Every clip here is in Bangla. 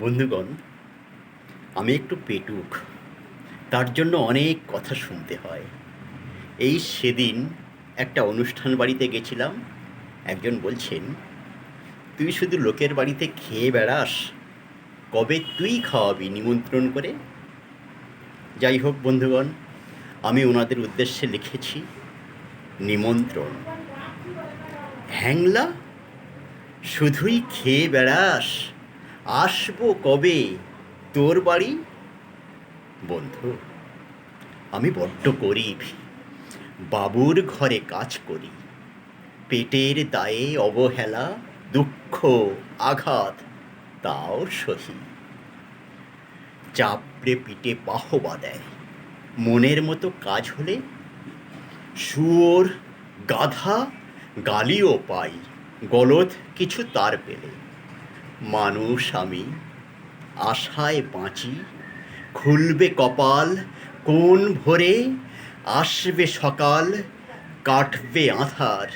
বন্ধুগণ, আমি একটু পেটুক। তার জন্য অনেক কথা শুনতে হয়। এই সেদিন একটা অনুষ্ঠান বাড়িতে গেছিলাম। একজন বলছেন, তুই শুধু লোকের বাড়িতে খেয়ে বেড়াস, কবে তুই খাওয়াবি নিমন্ত্রণ করে? যাই হোক বন্ধুগণ, আমি ওনাদের উদ্দেশ্যে লিখেছি, নিমন্ত্রণ, হ্যাংলা? শুধুই খেয়ে বেড়াস? আসব কবে? তোর বাড়ি? বন্ধু, আমি বড্ড গরিব। বাবুর ঘরে কাজ করি। পেটের দায়ে অবহেলা, দুঃখ, আঘাত, তাও সহি। চাপড়ে পিঠে বাহবা দেয়। মনের মতো কাজ হলে শুয়োর, গাধা, গালিও পাই। গলদ কিছু তার পেলে। মানুষ আমি, আশায় বাঁচি, খুলবে কপাল, কোন ভোরে আসবে সকাল, কাটবে আধার,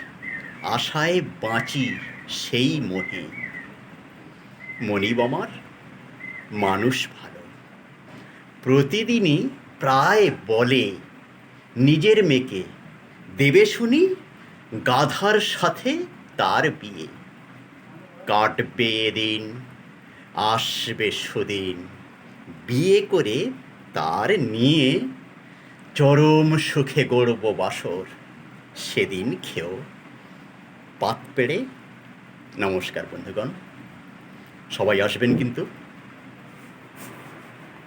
আশায় বাঁচি সেই মোহে। মনিব আমার, মানুষ ভালো। প্রতিদিনই প্রায় বলে, নিজের মেয়েকে, দেবে শুনি গাধার সাথে তার বিয়ে। কাটবে দিন আসবে সুদিন। বিয়ে করে তার নিয়ে চরম সুখে গড়ব বাসর। সেদিন খেয়েও পাত পেড়ে। নমস্কার বন্ধুগণ। সবাই আসবেন কিন্তু।